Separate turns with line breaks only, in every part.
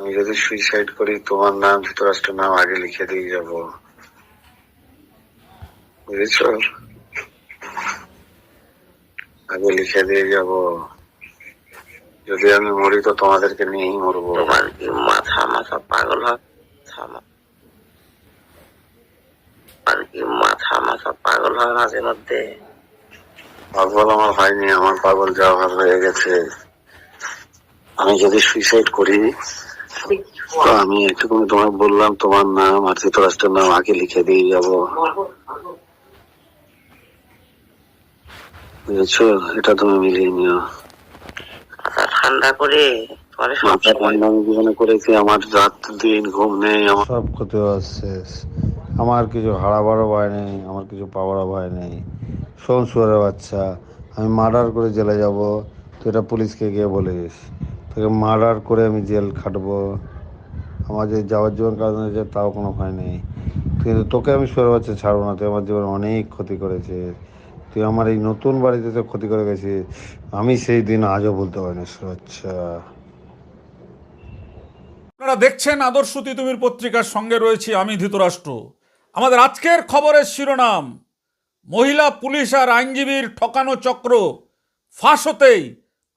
আমি যদি সুইসাইড করি তোমার নাম ধৃতরাষ্ট্রের নাম আগে লিখে দিয়ে যাব। বুঝেছ? আগে লিখে দিয়ে যাব। যদি আমি মরি তো তোমাদেরকে নিয়েই মরবো।
তোমার কি মাথা মাথা পাগল হয়? আর কি মাথা মাথা পাগল হয় মাঝে মধ্যে?
পাগল আমার হয়নি আমার পাগল যাওয়া হয়ে গেছে। আমি যদি সুইসাইড করি তো আমি তোমাকে বললাম তোমার নাম আর ধৃতরাষ্ট্রের নাম আগে লিখে দিয়ে যাব। বুঝেছ? এটা তুমি মিলিয়ে নিও।
ঠান্ডা করে
আমার রাত দিন ঘুম নেই আমার
সব ক্ষতি শেষ। আমার কিছু হারাবারও ভয় নেই আমার কিছু পাওয়ারও ভয় নেই। শোন শুয়ারের বাচ্চা আমি মার্ডার করে জেলে যাব তুই এটা পুলিশকে গিয়ে বলিস তোকে মার্ডার করে আমি জেল খাটবো। আমার যে যাওয়ার জীবন কাজ হয়েছে, তাও কোনো ভয় নেই। কিন্তু তোকে আমি শুয়ারের বাচ্চা ছাড়বো না, তুই আমার জীবনে অনেক ক্ষতি করেছিস। তুই আমার এই নতুন বাড়িতে তো ক্ষতি করে গেছিস, আমি সেই দিন আজও বলতে পারি না আচ্ছা
আপনারা দেখছেন আদর্শ তিতুমির পত্রিকার সঙ্গে রয়েছি আমি ধৃতরাষ্ট্র। আমাদের আজকের খবরের শিরোনাম, মহিলা পুলিশ আর আইনজীবীর ঠকানো চক্র ফাঁস হতেই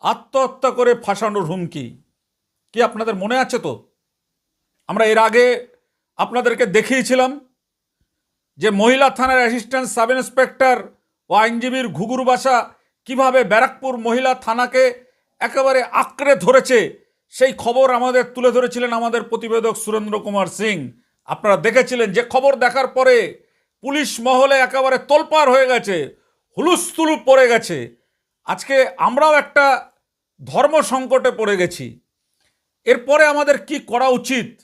আত্মহত্যা করে ফাঁসানোর হুমকি। কি আপনাদের মনে আছে তো? আমরা এর আগে আপনাদেরকে দেখিয়েছিলাম যে মহিলা থানার অ্যাসিস্ট্যান্ট সাব ইন্সপেক্টর ও আইনজীবীর ঘুঘুর বাসা কীভাবে ব্যারাকপুর মহিলা থানাকে একেবারে আঁকড়ে ধরেছে, সেই খবর আমাদের তুলে ধরেছিলেন আমাদের প্রতিবেদক সুরেন্দ্র কুমার সিং। আপনারা দেখেছিলেন যে খবর দেখার পরে পুলিশ মহলে একেবারে তোলপাড় হয়ে গেছে, হুলুস্থুলু পড়ে গেছে। আজকে আমরাও একটা ধর্ম সংকটে পড়ে গেছি। এরপরে আমাদের কি করা উচিত?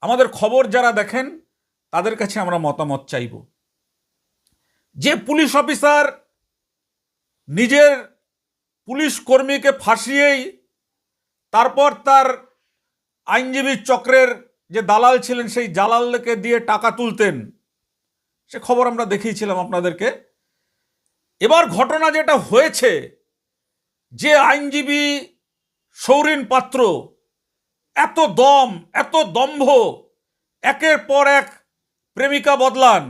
আমাদের খবর যারা দেখেন, তাদের কাছে আমরা মতামত চাইব। যে পুলিশ অফিসার নিজের পুলিশ কর্মীকে ফাঁসিয়েই তারপর তার আইনজীবী চক্রের যে দালাল ছিলেন, সেই জালালকে দিয়ে টাকা তুলতেন, সে খবর আমরা দেখিয়েছিলাম আপনাদেরকে। এবার ঘটনা যেটা হয়েছে যে আইনজীবী সৌরিন পাত্র এত দম, এত দম্ভ, একের পর এক প্রেমিকা বদলান।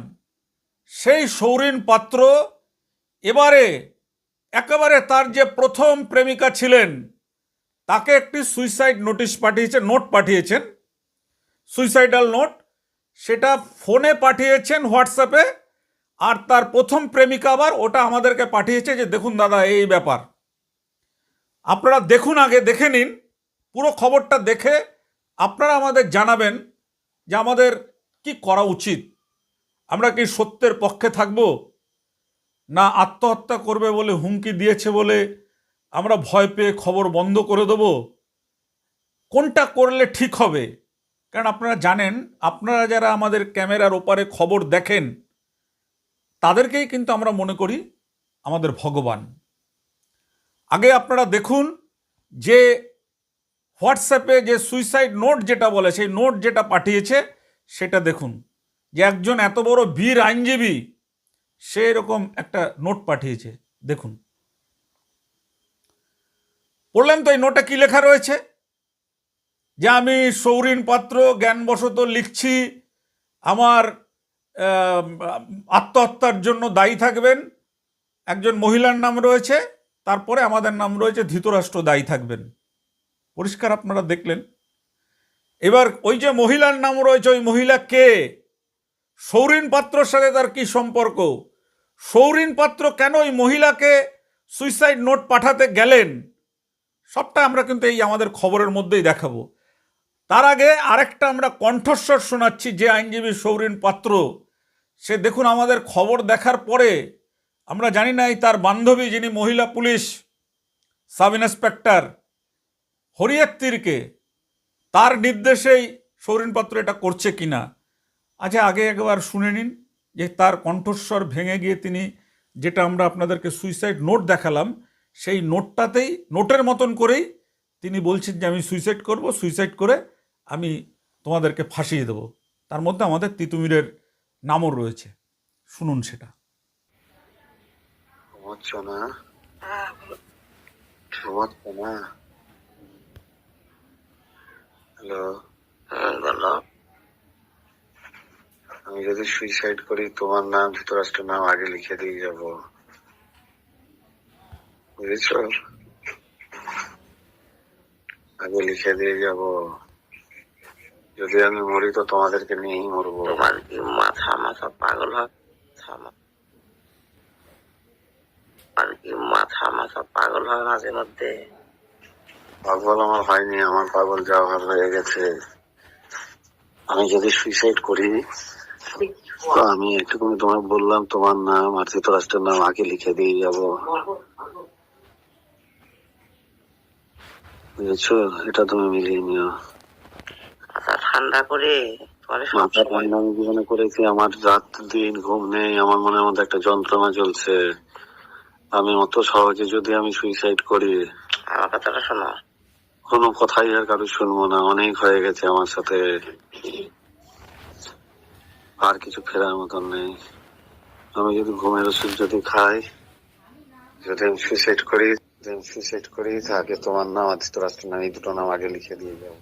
সেই সৌরিন পাত্র এবারে একেবারে তার যে প্রথম প্রেমিকা ছিলেন, তাকে একটি সুইসাইড নোটিশ পাঠিয়েছে নোট পাঠিয়েছেন, সুইসাইডাল নোট। সেটা ফোনে পাঠিয়েছেন হোয়াটসঅ্যাপে, আর তার প্রথম প্রেমিকা আবার ওটা আমাদেরকে পাঠিয়েছে যে, দেখুন দাদা, এই ব্যাপার। আপনারা দেখুন আগে, দেখে নিন। পুরো খবরটা দেখে আপনারা আমাদের জানাবেন যে আমাদের কি করা উচিত। আমরা কি সত্যের পক্ষে থাকব? না আত্মহত্যা করবে বলে হুমকি দিয়েছে বলে আমরা ভয় পেয়ে খবর বন্ধ করে দেব? কোনটা করলে ঠিক হবে? কারণ আপনারা জানেন, আপনারা যারা আমাদের ক্যামেরার ওপারে খবর দেখেন, তাদেরকেই কিন্তু আমরা মনে করি আমাদের ভগবান। আগে আপনারা দেখুন যে হোয়াটসঅ্যাপে যে সুইসাইড নোট যেটা বলে, সেই নোট যেটা পাঠিয়েছে, সেটা দেখুন। যে একজন এত বড় বীর আইনজীবী, সে এরকম একটা নোট পাঠিয়েছে। দেখুন। পড়লেন তো এই নোটে কি লেখা রয়েছে? যে আমি সৌরিন পাত্র, জ্ঞানবশত লিখছি, আমার আত্মহত্যার জন্য দায়ী থাকবেন, একজন মহিলার নাম রয়েছে তারপরে আমাদের নাম রয়েছে ধৃতরাষ্ট্র দায়ী থাকবেন। পরিষ্কার আপনারা দেখলেন। এবার ওই যে মহিলার নাম রয়েছে, ওই মহিলা কে? সৌরিন পাত্রর সাথে তার কি সম্পর্ক? সৌরিন পাত্র কেন ওই মহিলাকে সুইসাইড নোট পাঠাতে গেলেন? সবটা আমরা কিন্তু এই আমাদের খবরের মধ্যেই দেখাবো। তার আগে আরেকটা আমরা কণ্ঠস্বর শোনাচ্ছি, যে আইনজীবী সৌরিন পাত্র। সে দেখুন আমাদের খবর দেখার পরে আমরা জানি না তার বান্ধবী যিনি মহিলা পুলিশ, সাব ইন্সপেক্টর হরিয়াত্তিরকে, তার নির্দেশেই সৌরিন পাত্র এটা করছে কিনা। আচ্ছা আগে একবার শুনে নিন যে তার কণ্ঠস্বর ভেঙে গিয়ে তিনি যেটা আমরা আপনাদেরকে সুইসাইড নোট দেখালাম, সেই নোটটাতেই, নোটের মতন করেই তিনি বলছেন যে আমি সুইসাইড করব, সুইসাইড করে আমি তোমাদেরকে ফাঁসিয়ে দেব। তার মধ্যে আমাদের তিতুমিরের নামও রয়েছে। শুনুন সেটা।
ঘুমাচ্ছ না ঘুমাচ্ছ না হ্যালো
বলো।
আমি যদি সুইসাইড করি তোমার নাম ধৃতরাষ্ট্রের নাম আগে লিখে দিয়ে যাব। বুঝেছ? আগে লিখে দিয়ে যাব। যদি আমি মরি তো তোমাদেরকে নিয়েই মরবো।
তোমার কি মাথা মাথা পাগল হয়? তোমার কি? মাথা মাথা পাগল হয় মাঝে মধ্যে।
পাগল আমার হয়নি আমার পাগল যাওয়া হয়ে গেছে। আমি যদি সুইসাইড করি তো আমি একটুখানি তোমায় বললাম তোমার নাম আর ধৃতরাষ্ট্রের নাম আগে লিখে দিয়ে যাব। বুঝেছ? এটা তুমি মিলিয়ে নিও।
ঠান্ডা করে তোমার
মাথা ঠান্ডা আমি জীবনে করেছি আমার রাত দিন ঘুম নেই আমার মনের মধ্যে একটা যন্ত্রণা চলছে। আমি অত সহজে যদি আমি সুইসাইড করি
আমার কথাটা শোনো।
কোনো কথাই আর কারও শুনব না অনেক হয়ে গেছে আমার সাথে। আর কিছু ফেরার মতন নেই। আমি যদি ঘুমের ওষুধ যদি খাই যদি আমি সুইসাইড করি যদি আমি সুইসাইড করি তাকে তোমার নাম আর ধৃতরাষ্ট্র নাম এই দুটো নাম আগে লিখে দিয়ে যাব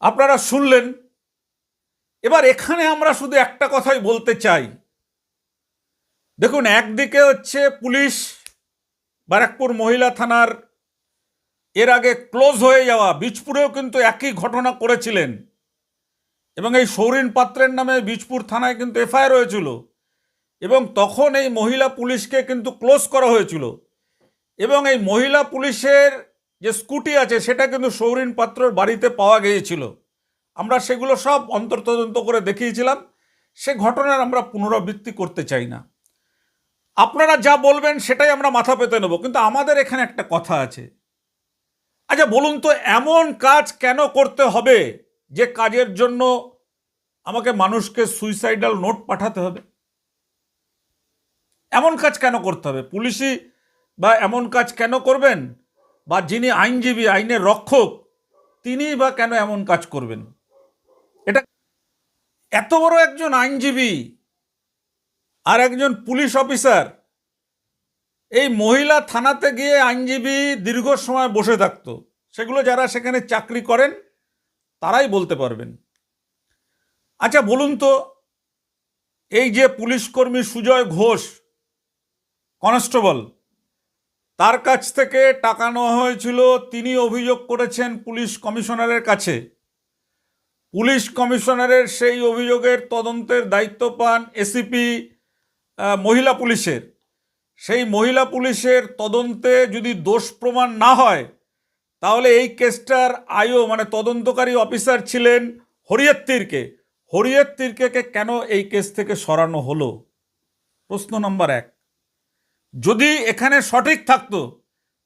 আপনারা শুনলেন? এবার এখানে আমরা শুধু একটা কথাই বলতে চাই। দেখুন, একদিকে হচ্ছে পুলিশ, ব্যারাকপুর মহিলা থানার, এর আগে ক্লোজ হয়ে যাওয়া, বীজপুরেও কিন্তু একই ঘটনা করেছিলেন। এবং এই সৌরিন পাত্রের নামে বীজপুর থানায় কিন্তু এফআইআর হয়েছিল। এবং তখন এই মহিলা পুলিশকে কিন্তু ক্লোজ করা হয়েছিল। এবং এই মহিলা পুলিশের যে স্কুটি আছে, সেটা কিন্তু সৌরিন পাত্রর বাড়িতে পাওয়া গিয়েছিল। আমরা সেগুলো সব অন্তর্তদন্ত করে দেখিয়েছিলাম। সে ঘটনার আমরা পুনরাবৃত্তি করতে চাই না। আপনারা যা বলবেন সেটাই আমরা মাথা পেতে নেব, কিন্তু আমাদের এখানে একটা কথা আছে। আচ্ছা বলুন তো, এমন কাজ কেন করতে হবে যে কাজের জন্য আমাকে মানুষকে সুইসাইডাল নোট পাঠাতে হবে? এমন কাজ কেন করতে হবে? পুলিশি বা এমন কাজ কেন করবেন? বা যিনি আইনজীবী, আইনের রক্ষক, তিনি বা কেন এমন কাজ করবেন? এটা এত বড় একজন আইনজীবী আর একজন পুলিশ অফিসার। এই মহিলা থানাতে গিয়ে আইনজীবী দীর্ঘ সময় বসে থাকত। সেগুলো যারা সেখানে চাকরি করেন, তারাই বলতে পারবেন। আচ্ছা বলুন তো, এই যে পুলিশকর্মী সুজয় ঘোষ, কনস্টেবল, তার কাছ থেকে টাকা নেওয়া হয়েছিল, তিনি অভিযোগ করেছেন পুলিশ কমিশনারের কাছে। পুলিশ কমিশনারের সেই অভিযোগের তদন্তের দায়িত্ব পান এসিপি মহিলা পুলিশের। সেই মহিলা পুলিশের তদন্তে যদি দোষ প্রমাণ না হয়, তাহলে এই কেসটার আয়ও মানে তদন্তকারী অফিসার ছিলেন হরিয়ত তীরকে হরিয়ত তীরকে কেন এই কেস থেকে সরানো হলো? প্রশ্ন নম্বর এক। যদি এখানে সঠিক থাকতো,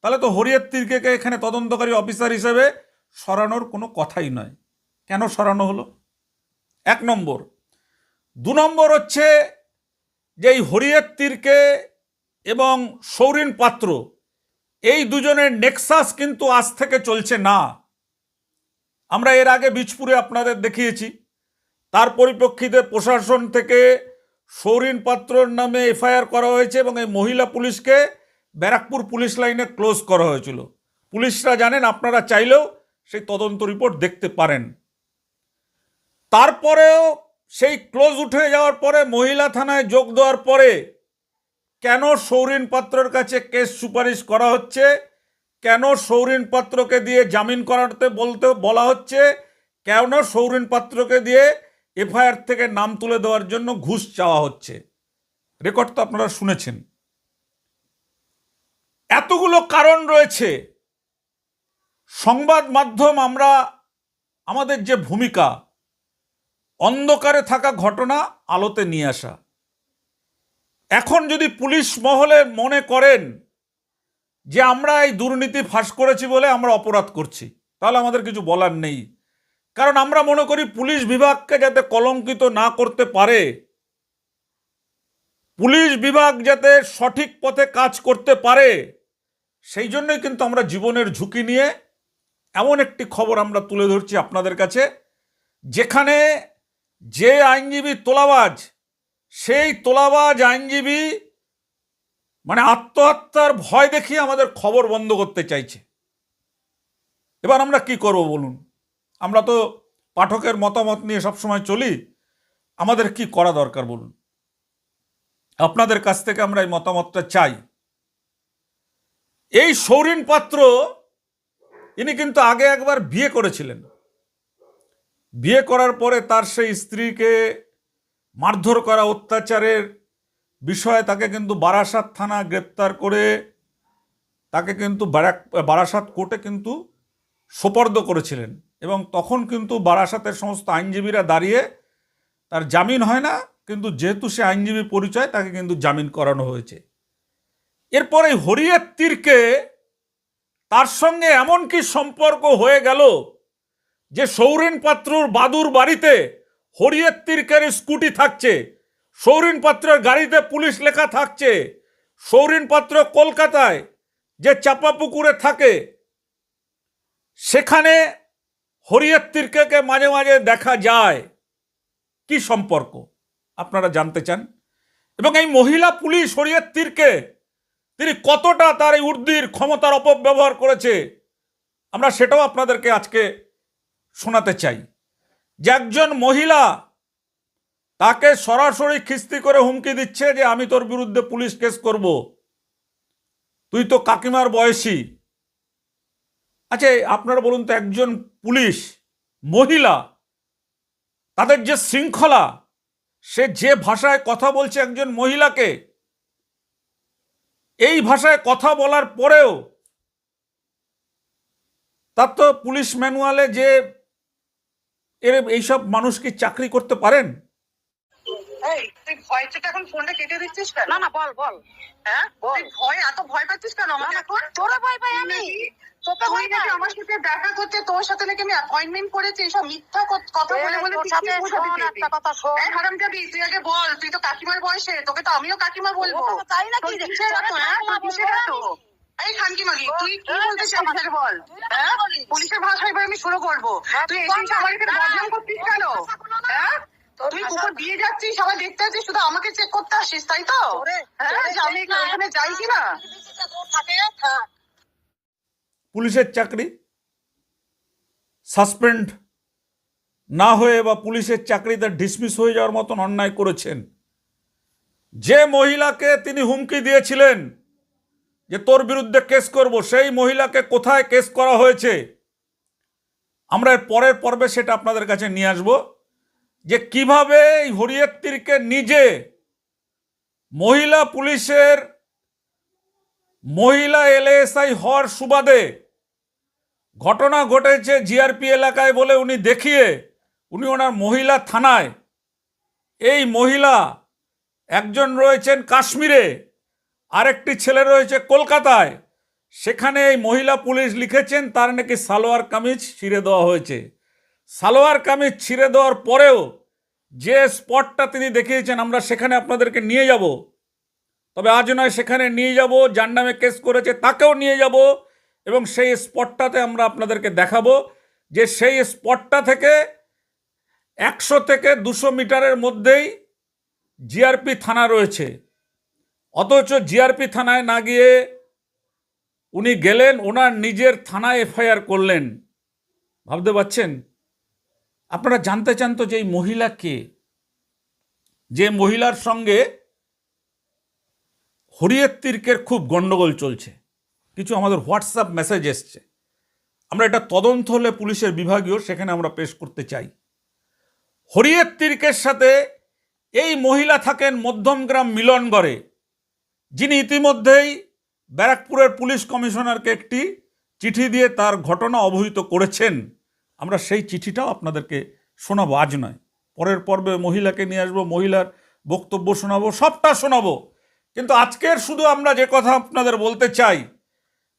তাহলে তো হরিয়ত তীরকে এখানে তদন্তকারী অফিসার হিসেবে সরানোর কোনো কথাই নয়। কেন সরানো হলো? এক নম্বর। দু নম্বর হচ্ছে যে এই হরিয়ত তীরকে এবং সৌরিন পাত্র, এই দুজনের নেক্সাস কিন্তু আজ থেকে চলছে না। আমরা এর আগে বীজপুরে আপনাদের দেখিয়েছি। তার পরিপ্রেক্ষিতে প্রশাসন থেকে সৌরিন পাত্রর নামে এফআইআর করা হয়েছে এবং এই মহিলা পুলিশকে ব্যারাকপুর পুলিশ লাইনে ক্লোজ করা হয়েছিল। পুলিশরা জানেন, আপনারা চাইলেও সেই তদন্ত রিপোর্ট দেখতে পারেন। তারপরেও সেই ক্লোজ উঠে যাওয়ার পরে মহিলা থানায় যোগ দেওয়ার পরে কেন সৌরিন পাত্রর কাছে কেস সুপারিশ করা হচ্ছে? কেন সৌরিন পাত্রকে দিয়ে জামিন করাতে বলতে বলা হচ্ছে? কেন সৌরিন পাত্রকে দিয়ে এফআইআর থেকে নাম তুলে দেওয়ার জন্য ঘুষ চাওয়া হচ্ছে? রেকর্ড তো আপনারা শুনেছেন। এতগুলো কারণ রয়েছে। সংবাদ মাধ্যম আমরা, আমাদের যে ভূমিকা অন্ধকারে থাকা ঘটনা আলোতে নিয়ে আসা। এখন যদি পুলিশ মহলে মনে করেন যে আমরা এই দুর্নীতি ফাঁস করেছি বলে আমরা অপরাধ করছি, তাহলে আমাদের কিছু বলার নেই। কারণ আমরা মনে করি পুলিশ বিভাগকে যাতে কলঙ্কিত না করতে পারে, পুলিশ বিভাগ যাতে সঠিক পথে কাজ করতে পারে, সেই জন্যই কিন্তু আমরা জীবনের ঝুঁকি নিয়ে এমন একটি খবর আমরা তুলে ধরছি আপনাদের কাছে, যেখানে যে আইনজীবী তোলাবাজ, সেই তোলাবাজ আইনজীবী মানে আত্মহত্যার ভয় দেখিয়ে আমাদের খবর বন্ধ করতে চাইছে। এবার আমরা কি করব বলুন? আমরা তো পাঠকের মতামত নিয়ে সবসময় চলি, আমাদের কি করা দরকার বলুন? আপনাদের কাছ থেকে আমরা এই মতামতটা চাই। এই সৌরিন পাত্র, ইনি কিন্তু আগে একবার বিয়ে করেছিলেন। বিয়ে করার পরে তার সেই স্ত্রীকে মারধর করা অত্যাচারের বিষয়ে তাকে কিন্তু বারাসাত থানা গ্রেপ্তার করে তাকে কিন্তু বারাসাত কোর্টে কিন্তু সোপর্দ করেছিলেন। এবং তখন কিন্তু বারাসাতের সমস্ত আইনজীবীরা দাঁড়িয়ে তার জামিন হয় না, কিন্তু যেহেতু সে আইনজীবী পরিচয়, তাকে কিন্তু জামিন করানো হয়েছে। এরপরে হরিয়ের তীরকে তার সঙ্গে এমন কি সম্পর্ক হয়ে গেল যে সৌরেন পাত্রর বাদুর বাড়িতে হরিয়ের তীর্কের স্কুটি থাকছে, সৌরিন পাত্রের গাড়িতে পুলিশ লেখা থাকছে, সৌরিন পাত্র কলকাতায় যে চাপা পুকুরে থাকে, সেখানে হরিয়ের তীর্কেকে মাঝে মাঝে দেখা যায়। কি সম্পর্ক? আপনারা জানতে চান? এবং এই মহিলা পুলিশ হরিয়ের তীরকে তিনি কতটা তার এই উর্দির ক্ষমতার অপব্যবহার করেছে, আমরা সেটাও আপনাদেরকে আজকে শোনাতে চাই। যে একজন মহিলা তাকে সরাসরি খিস্তি করে হুমকি দিচ্ছে যে, আমি তোর বিরুদ্ধে পুলিশ কেস করব। তুই তো কাকিমার বয়সী। আচ্ছা আপনারা বলুন তো, একজন পুলিশ, মহিলা, তাদের যে শৃঙ্খলা, সে যে ভাষায় কথা বলছে একজন মহিলাকে, এই ভাষায় কথা বলার পরেও তার তো পুলিশ ম্যানুয়ালে যে এর এইসব মানুষ কি চাকরি করতে পারেন?
তুই এখন ফোনটা কেটে দিচ্ছিস কেন?
না না বল বল।
হ্যাঁ? তুই ভয় এত ভয় পাচ্ছিস কেন আমাকে এখন?
তোরা ভয় পাই আমি। তোকে ভয় পাই
আমার সাথে দেখা করতে তোর সাথে নাকি আমি অ্যাপয়েন্টমেন্ট করেছি এসব মিথ্যা কথা বলে বলে
তোর সাথে শোন একটা কথা শোন।
এই হারামজাদি, তুই আগে বল তুই তো কাকিমার বয়সে তোকে তো আমিও কাকিমা বলব।
তাই নাকি?
এত, হ্যাঁ? কিসের এত? এই খানকি মাগি তুই কি বলতে চাইছিস বল? হ্যাঁ? পুলিশের ভাষা এবার আমি শুরু করব।
হ্যাঁ,
তুই এসে আমার এখানে বদনাম করছিস কেন? হ্যাঁ? তুই কুকুর দিয়ে যাচ্ছিস সবাই দেখতে যাচ্ছিস শুধু আমাকে চেক করতে আসিস তাই তো? হ্যাঁ যে আমি
চেক না।
ওখানে যাই কিনা?
পুলিশের চাকরি? সাসপেন্ড? না হয়ে বা পুলিশের চাকরিতে ডিসমিস হয়ে যাওয়ার মতন অন্যায় করেছেন। যে মহিলাকে তিনি হুমকি দিয়েছিলেন যে তোর বিরুদ্ধে কেস করব, সেই মহিলাকে কোথায় কেস করা হয়েছে? আমরা এর পরের পর্বে সেটা আপনাদের কাছে নিয়ে আসব, যে কীভাবে এই হরিয়ত্তিরকে নিজে মহিলা পুলিশের মহিলা এলএসআই হওয়ার সুবাদে ঘটনা ঘটেছে জিআরপি এলাকায় বলে উনি দেখিয়ে, উনি ওনার মহিলা থানায়। এই মহিলা একজন রয়েছেন কাশ্মীরে। আরেকটি ছেলে রয়েছে কলকাতায়। সেখানে এই মহিলা পুলিশ লিখেছেন, তার নাকি সালোয়ার কামিজ ছিঁড়ে দেওয়া হয়েছে। সালোয়ার কামিজ ছিঁড়ে দেওয়ার পরেও যে স্পটটা তিনি দেখিয়েছেন, আমরা সেখানে আপনাদেরকে নিয়ে যাব। তবে আজ নয়, সেখানে নিয়ে যাব, যার নামে কেস করেছে তাকেও নিয়ে যাব এবং সেই স্পটটাতে আমরা আপনাদেরকে দেখাবো যে সেই স্পটটা থেকে একশো থেকে দুশো মিটারের মধ্যেই জিআরপি থানা রয়েছে। অথচ জিআরপি থানায় না গিয়ে উনি গেলেন ওনার নিজের থানায় এফআইআর করলেন। ভাবতে পারছেন? আপনারা জানতে চান তো যে এই মহিলা কে? যে মহিলার সঙ্গে হরিয়ের তির্কের খুব গণ্ডগোল চলছে। কিছু আমাদের হোয়াটসঅ্যাপ মেসেজ এসছে। আমরা এটা তদন্ত হলে পুলিশের বিভাগীয় সেখানে আমরা পেশ করতে চাই। হরিয়ের তির্কের সাথে এই মহিলা থাকেন মধ্যমগ্রাম মিলনগড়ে যিনি ইতিমধ্যেই ব্যারাকপুরের পুলিশ কমিশনারকে একটি চিঠি দিয়ে তার ঘটনা অবহিত করেছেন। আমরা সেই চিঠিটাও আপনাদেরকে শোনাবো, আজ নয়। পরের পর্বে মহিলাকে নিয়ে আসব, মহিলার বক্তব্য শোনাবো, সবটা শোনাবো। কিন্তু আজকের শুধু আমরা যে কথা আপনাদের বলতে চাই,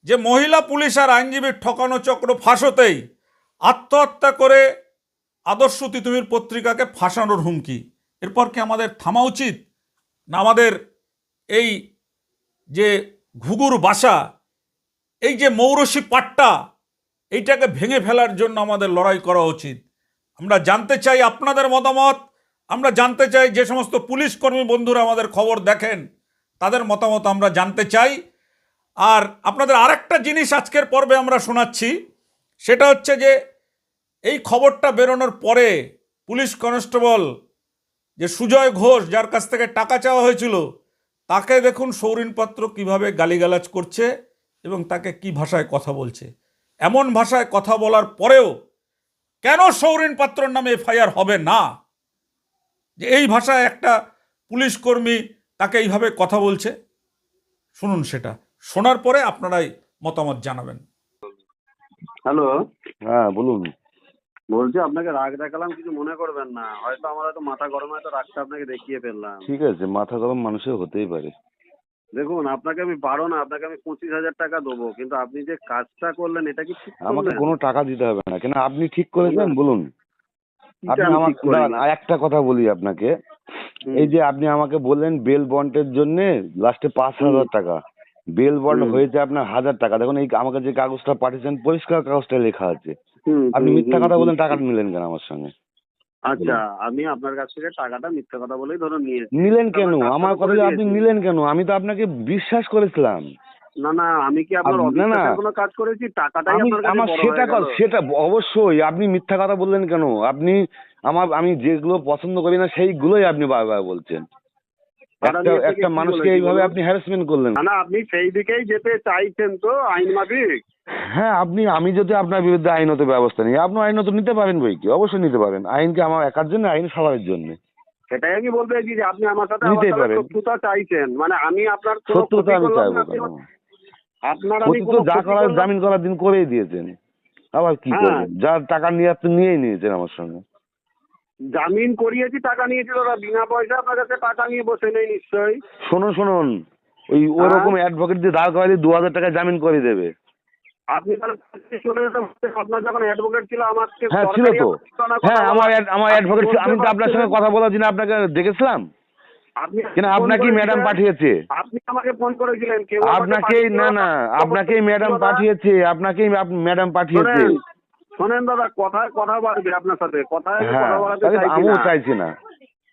যে মহিলা পুলিশ আর আইনজীবীর ঠকানো চক্র ফাঁসতেই আত্মহত্যা করে আদর্শ তিতুমির পত্রিকাকে ফাঁসানোর হুমকি। এরপর কি আমাদের থামা উচিত? না আমাদের এই যে ঘুঘুর বাসা, এই যে মৌরসি পাট্টা, এইটাকে ভেঙে ফেলার জন্য আমাদের লড়াই করা উচিত। আমরা জানতে চাই আপনাদের মতামত, আমরা জানতে চাই যে সমস্ত পুলিশ কর্মী বন্ধুরা আমাদের খবর দেখেন, তাদের মতামত আমরা জানতে চাই। আর আপনাদের আরেকটা জিনিস আজকের পর্বে আমরা শোনাচ্ছি, সেটা হচ্ছে যে এই খবরটা বেরোনোর পরে পুলিশ কনস্টেবল যে সুজয় ঘোষ, যার কাছ থেকে টাকা চাওয়া হয়েছিল তাকে দেখুন সৌরিন পাত্র কীভাবে গালিগালাজ করছে এবং তাকে কি ভাষায় কথা বলছে। এমন ভাষায় কথা বলার পরেও কেন সৌরিন পাত্রর নামে এফআইআর হবে না? যে এই ভাষায় একটা পুলিশ কর্মী তাকে এইভাবে কথা বলছে? শুনুন সেটা। শোনার পরে আপনারাই মতামত জানাবেন।
হ্যালো।
হ্যাঁ বলুন।
বলছি আপনাকে রাগ দেখালাম কিছু মনে করবেন না। হয়তো আমার হয়তো মাথা গরম হয়তো রাগটা আপনাকে দেখিয়ে ফেললাম।
ঠিক আছে মাথা গরম মানুষের হতেই পারে।
দেখুন আপনাকে আমি বারো না আপনাকে আমি পঁচিশ হাজার টাকা দেবো কিন্তু আপনি যে কাজটা করলেন এটা কি ঠিক
আমাকে
করলেন?
কোনো টাকা দিতে হবে না কেন আপনি ঠিক করেছেন বলুন। আপনি
আমি
আমার
ঠিক করি?
দাঁড়ান, আর একটা কথা বলি আপনাকে।
হুম।
এই যে আপনি আমাকে বললেন বেল বন্ডের জন্য লাস্টে পাঁচ হাজার টাকা। বেল বন্ড
হুম।
হয়েছে আপনার হাজার টাকা। দেখুন এই আমাকে যে কাগজটা পাঠিয়েছেন পরিষ্কার কাগজটা লেখা আছে। আপনি মিথ্যা কথা। বলেন টাকাটা নিলেন কেন আমার সঙ্গে?
আচ্ছা আমি আপনার কাছ থেকে টাকাটা মিথ্যা কথা বলেই ধরুন নিয়েছি
নিলেন কেন? আমার কথা আপনি নিলেন কেন? আমি তো আপনাকে বিশ্বাস করেছিলাম।
না না আমি কি আপনার
না।
কোনো কাজ করেছি? টাকাটাই আপনার কাছে
আমার সেটা সেটা অবশ্যই। আপনি মিথ্যা কথা বললেন কেন? আপনি আমার আমি যেগুলো পছন্দ করি না সেইগুলোই আপনি বারবার বলছেন। একটা মানুষকে এইভাবে আপনি হ্যারাসমেন্ট করলেন।
না আপনি সেই দিকেই যেতে চাইছেন তো আইন মাফিক?
হ্যাঁ আপনি আমি যদি আপনার বিরুদ্ধে আইনত ব্যবস্থা নিই আপনি আইনত নিতে পারেন বই কি? অবশ্যই নিতে পারেন। আইনকে আমার একার জন্য আইন সবার জন্য।
সেটাই আমি বলতে চাইছি যে আপনি আমার সাথে
নিতেই পারেন।
শত্রুতা চাইছেন। মানে আমি আপনার ক্ষতি
আমি চাইব
আপনার আমি
তো যা করার জামিন করার দিন করেই দিয়েছেন। আবার কি
হ্যাঁ।
করবেন? যার টাকা নিয়ে আপনি নিয়েই নিয়েছেন আমার সঙ্গে।
জামিন করিয়েছি টাকা নিয়েছিল ওরা বিনা পয়সা আপনার কাছে টাকা নিয়ে বসে নেই নিশ্চয়ই।
শুনুন শুনুন ওই ওরকম অ্যাডভোকেট দিয়ে দাঁড় করালে দু হাজার টাকা জামিন করে দেবে।
আপনি আপনার যখন অ্যাডভোকেট ছিল আমাকে
হ্যাঁ ছিল তো। হ্যাঁ আমার আমার অ্যাডভোকেট আমি তো আপনার সঙ্গে কথা বলার জন্য আপনাকে দেখেছিলাম।
আপনি
কেন
ফোন
আপনাকেই ম্যাডাম পাঠিয়েছে।
আপনি আমাকে ফোন করেছিলেন
আপনাকেই না না আপনাকেই ম্যাডাম পাঠিয়েছে আপনাকেই ম্যাডাম পাঠিয়েছে।
শোনেন দাদা কথায় কথা বাড়বে আপনার সাথে। কথায় আমি
হ্যাঁ
কথা বাড়াতে চাইছি
আমিও
না।
চাইছি না।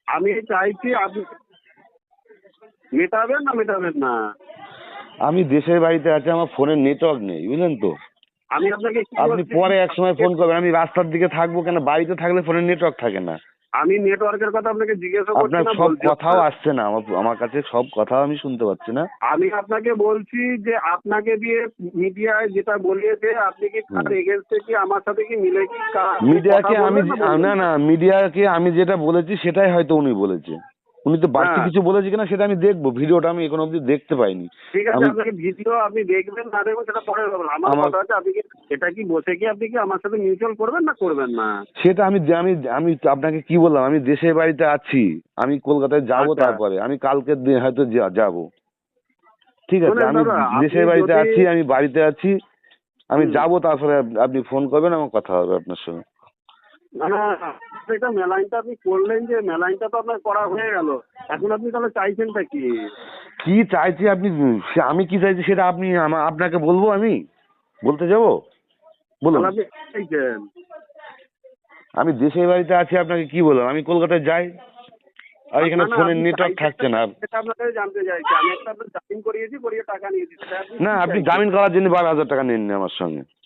আমি চাইছি আপনি মেটাবেন না মেটাবেন না?
আমি দেশের বাড়িতে আছি আমার ফোনের নেটওয়ার্ক নেই বুঝলেন তো।
আমি আপনাকে
আপনি পরে এক সময় ফোন করবেন আমি রাস্তার দিকে থাকব কেন? বাড়িতে থাকলে ফোনের নেটওয়ার্ক থাকে না।
আমি নেটওয়ার্কের কথা আপনাকে জিজ্ঞাসা করছি
আপনার
না
সব কথাও আসছে না আমার কাছে সব কথা আমি শুনতে পাচ্ছি না।
আমি আপনাকে বলছি যে আপনাকে দিয়ে মিডিয়ায় যেটা বলিয়েছে আপনি কি তার এগেনস্টে কি আমার সাথে কি মিলে কি
মিডিয়াকে আমি
না
না মিডিয়াকে আমি যেটা বলেছি সেটাই হয়তো উনি বলেছে। উনি তো বাড়তি
হ্যাঁ।
কিছু বলেছে কিনা সেটা আমি দেখব। ভিডিওটা আমি এখন অবধি দেখতে পাইনি।
ঠিক আছে আপনাকে ভিডিও আপনি দেখবেন না দেখবেন সেটা পরে আমার কথা হচ্ছে আপনি কি এটা কি বসে কি আপনি কি আমার সাথে মিউচুয়াল করবেন না করবেন না?
সেটা আমি আমি আমি আপনাকে কি বললাম? আমি দেশের বাড়িতে আছি। আমি কলকাতায় যাব
আচ্ছা।
তারপরে। আমি কালকের দিন হয়তো যাব। ঠিক আছে আমি দেশের বাড়িতে আছি আমি বাড়িতে আছি। আমি। যাব তারপরে আপনি ফোন করবেন আমার কথা হবে আপনার সঙ্গে।
না না এটা মেলাইনটা আপনি করলেন যে মেলাইনটা তো আপনার করা হয়ে গেল। এখন আপনি তাহলে চাইছেনটা কি?
কি চাইছি আপনি সে- আমি কি চাইছি সেটা আপনি আমা- আপনাকে বলব আমি? বলতে যাব? বলুন।
তাহলে আপনি কি চাইছেন?
আমি দেশের বাড়িতে আছি আপনাকে কি বললাম? আমি কলকাতায় যাই আর এখানে
না, না,
ফোনের
আপনি
নেটওয়ার্ক
চাইছেন
থাকছে না।
সেটা আপনাকে জানতে চাইছি। আমি একটা আপনার জামিন করিয়েছি করিয়ে টাকা নিয়েছি। সেটা আপনি
না
কি
আপনি
চাইছেন?
জামিন করার জন্য বারো হাজার টাকা নেননি আমার সঙ্গে।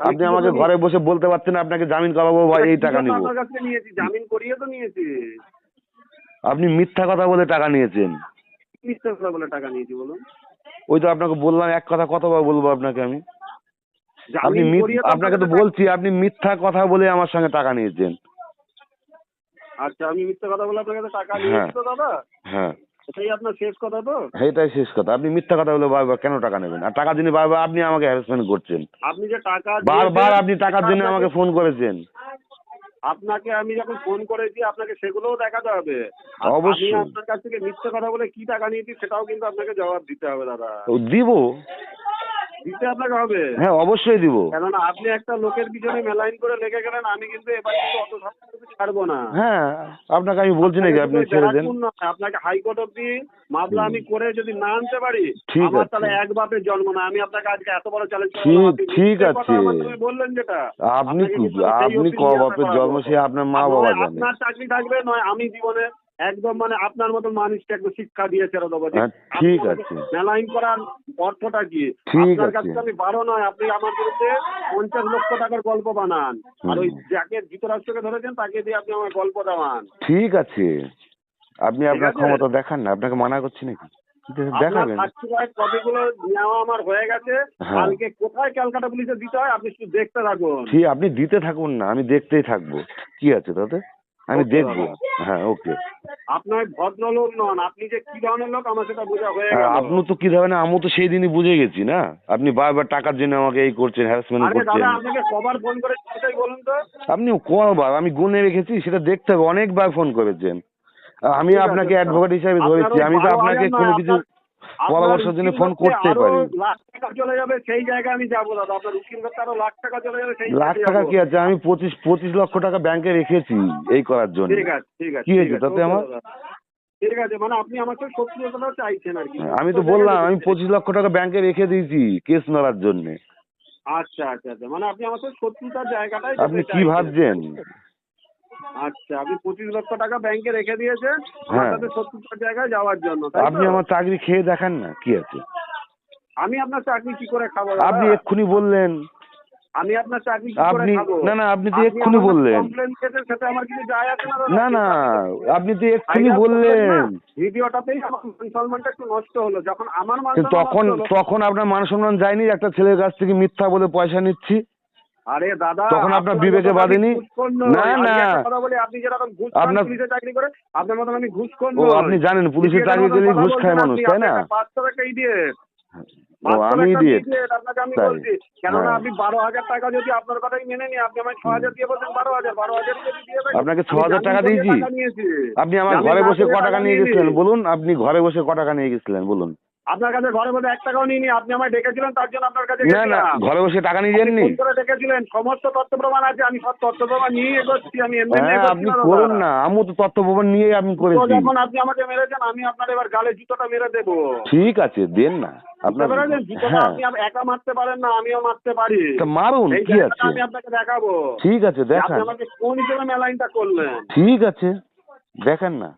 আপনি আমাকে ঘরে বসে বলতে পারছেন আপনাকে জামিন করাবো বা এই টাকা নিব।
আপনার কাছ নিয়েছি জামিন করিয়ে তো নিয়েছি।
আপনি মিথ্যা কথা বলে টাকা নিয়েছেন।
মিথ্যা কথা বলে টাকা নিয়েছি বলুন।
ওই তো আপনাকে বললাম এক কথা কতবার বলব আপনাকে আমি? আপনি আপনাকে তো বলছি আপনি মিথ্যা কথা বলে আমার সঙ্গে টাকা নিয়েছেন।
আচ্ছা আমি মিথ্যা কথা বলে আপনার কাছে টাকা
হ্যাঁ।
নিয়েছি তো দাদা।
হ্যাঁ।
আপনার শেষ কথা তো?
শেষ কথা। আপনি মিথ্যা কথা বলে বারবার কেন টাকা নেবেন? আর টাকা দিনে বারবার আপনি আমাকে হ্যারাসমেন্ট করছেন।
আপনি যে টাকা
বারবার আপনি টাকার জন্য আমাকে ফোন করেছেন।
আপনাকে আমি যখন ফোন করেছি আপনাকে সেগুলোও দেখাতে হবে।
অবশ্যই।
আপনার কাছ থেকে মিথ্যে কথা বলে কি টাকা নিয়েছি সেটাও কিন্তু আপনাকে জবাব দিতে হবে দাদা।
দিব।
দিতে আপনাকে হবে।
হ্যাঁ অবশ্যই দিব।
কেননা আপনি একটা লোকের পিছনে মেলাইন করে লেগে গেলেন আমি কিন্তু এবার কিন্তু অত সহজে ছাড়বো না।
হ্যাঁ আপনাকে আমি বলছি নাকি আপনি ছেড়ে দেন।
আপনাকে হাইকোর্ট অব্দি মামলা আমি করে যদি না আনতে পারি
ঠিক
আমার
আছে।
তাহলে এক বাপের জন্ম না আমি আপনাকে আজকে এত বড় চ্যালেঞ্জ
ঠিক- ঠিক আছে।
বললেন যেটা।
আপনি আপনি ক বাপের জন্ম সে আপনার মা বাবা জানে।
আপনার চাকরি থাকবে নয় আমি জীবনে একদম মানে আপনার মতন মানুষকে একদম শিক্ষা দিয়েছে যে
হ্যাঁ, ঠিক আছে।
মেলাইন করার অর্থটা কি? আপনার। কাছে আমি বারো নয় আপনি আমার বিরুদ্ধে পঞ্চাশ লক্ষ টাকার গল্প বানান। আর ওই। যাকে যুক্তরাষ্ট্রকে ধরেছেন তাকে দিয়ে আপনি আমার গল্প দেওয়ান।
ঠিক আছে। আপনি আপনার ক্ষমতা দেখান না আপনাকে মানা করছি নাকি? দেখাবেন।
কপিগুলো নেওয়া আমার হয়ে গেছে।
হ্যাঁ।
কালকে কোথায় ক্যালকাটা পুলিশে দিতে হয় আপনি শুধু দেখতে থাকুন।
ঠিক আপনি দিতে থাকুন না আমি দেখতেই থাকব। কি আছে তাতে? আমি দেখব। হ্যাঁ ওকে
আপনার ভদ্রলোক নন আপনি যে কি ধরনের লোক? আমার সেটা বোঝা হয়ে গেল।
আপনি তো কি ধরনের আমি তো সেই দিনই বুঝে গেছি না? আপনি বারবার টাকার জন্য আমাকে এই করছেন হ্যারাসমেন্ট
আরে
করছেন।
দাদা আপনাকে কবার ফোন করে সেটাই বলুন তো?
আপনি কবার আমি গুনে রেখেছি সেটা দেখতে হবে অনেকবার ফোন করেছেন। আমি আপনাকে। অ্যাডভোকেট হিসাবে
আপনার
ধরেছি আমি তো আপনাকে কোনো কিছু পরামর্শের জন্য
আপনার
ফোন
করতে
পারি।
লাখ টাকা চলে যাবে সেই জায়গায় আমি যাব দাদা আপনার উকিল করতে আরও লাখ টাকা চলে যাবে সেই
লাখ টাকা কি আছে? আমি পঁচিশ পঁচিশ লক্ষ টাকা ব্যাংকে রেখেছি এই করার জন্য।
ঠিক আছে ঠিক আছে
কি হয়েছে তাতে আমার?
ঠিক আছে মানে আপনি আমার শত্রুতা চাইছেন আর কি।
আমি তো বললাম আমি পঁচিশ লক্ষ টাকা ব্যাংকে রেখে দিয়েছি কেস নড়ার জন্য।
আচ্ছা আচ্ছা আচ্ছা। মানে আপনি আমার শত্রুতার জায়গাটাই
আপনি কি ভাবছেন?
আচ্ছা আপনি পঁচিশ লক্ষ টাকা ব্যাংকে রেখে দিয়েছেন আমার
হ্যাঁ।
সাথে শত্রুতার জায়গায় যাওয়ার জন্য
আপনি আমার চাকরি খেয়ে দেখান না কি আছে।
আমি আপনার চাকরি কি করে খাব
আপনি এক্ষুনি বললেন।
আমি আপনার চাকরি কি করে
আপনি
খাব?
না না আপনি তো এক্ষুনি বললেন।
সেটা আমার কিছু যায় আসে না
না না আপনি তো এক্ষুনি বললেন
ভিডিওটাতেই আমার মান সম্মানটা একটু নষ্ট হলো। যখন আমার মান
তখন তখন আপনার মান সম্মান যায়নি একটা ছেলের কাছ থেকে মিথ্যা বলে পয়সা নিচ্ছি।
আরে দাদা
তখন আপনার বিবেকে বাঁধেনি? না, না।
আপনি যেরকম ঘুষ
আপনার-
পুলিশে চাকরি করে আপনার মতন আমি ঘুষখোর
ও আপনি জানেন
দ্বিতীয়
চাকরি
কথা
ঘুষ খায় মানুষ তাই না
পাঁচশো টাকা।
ও আমি ইডিয়েট
আপনাকে আমি বলছি কেননা
হ্যাঁ।
আপনি বারো হাজার টাকা যদি আপনার কথাই মেনে নিই আপনি আমায় ছ হাজার দিয়ে বলছেন বারো হাজার বারো হাজার যদি দিয়ে
আপনাকে ছ হাজার টাকা দিয়েছি? আপনি আমার ঘরে বসে ক টাকা নিয়ে গেছিলেন বলুন আপনি ঘরে বসে ক টাকা নিয়ে গেছিলেন বলুন
আপনার কাছে ঘরে বসে এক টাকাও নিইনি আপনি আমায় ডেকেছিলেন তার জন্য আপনার কাছে
না না ঘরে বসে টাকা নিয়ে যাননি?
করে ডেকেছিলেন সমস্ত তথ্য প্রমাণ আছে আমি সব তথ্য প্রমাণ নিয়ে এগোচ্ছি আমি এমনি
হ্যাঁ আপনি। করুন না আমিও তো তথ্য প্রমাণ নিয়েই আমি করেছি।
যখন আপনি আমাকে মেরেছেন আমি আপনার এবার গালে জুতোটা মেরে দেবো।
ঠিক আছে দেন না আপনার
জুতোটা
হ্যাঁ।
আপনি একা মারতে পারেন না আমিও মারতে পারি।
তা মারুন কি আছে?
আমি আপনাকে দেখাবো।
ঠিক আছে
যে আপনি আমাকে কোন হিসেবে মেলাইনটা করলেন?
ঠিক আছে দেখেন না।